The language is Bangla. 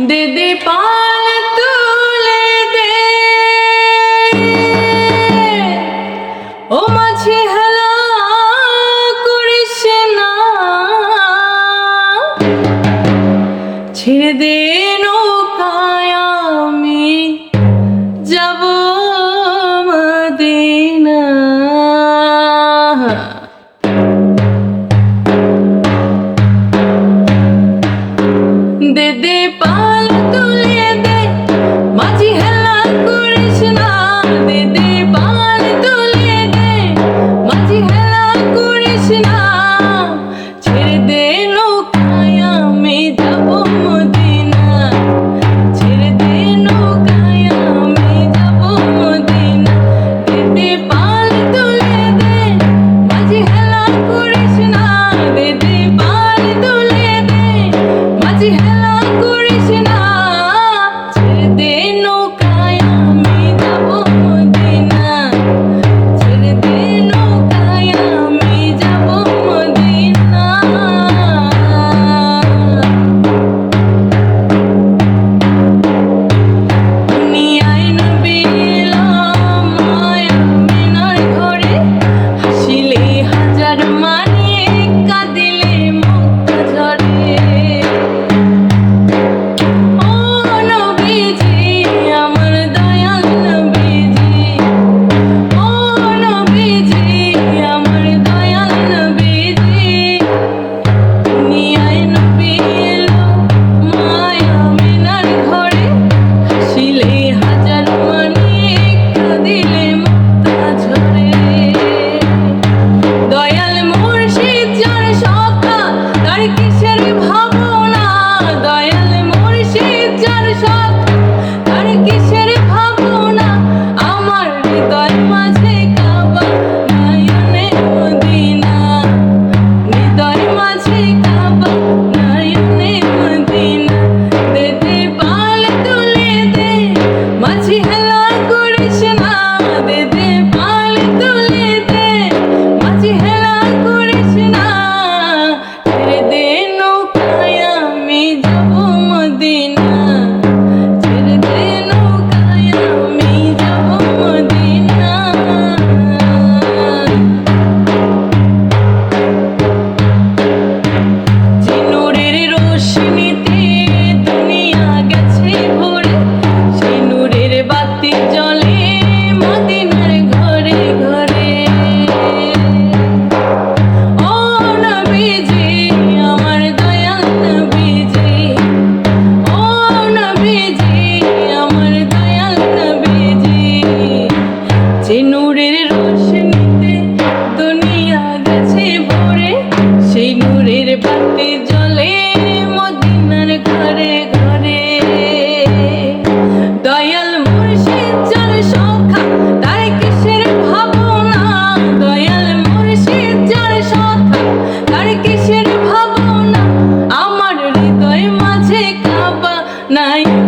দে পান তুলে দে। ও মাঝি না। ছেড়ে দে 哎 Nine.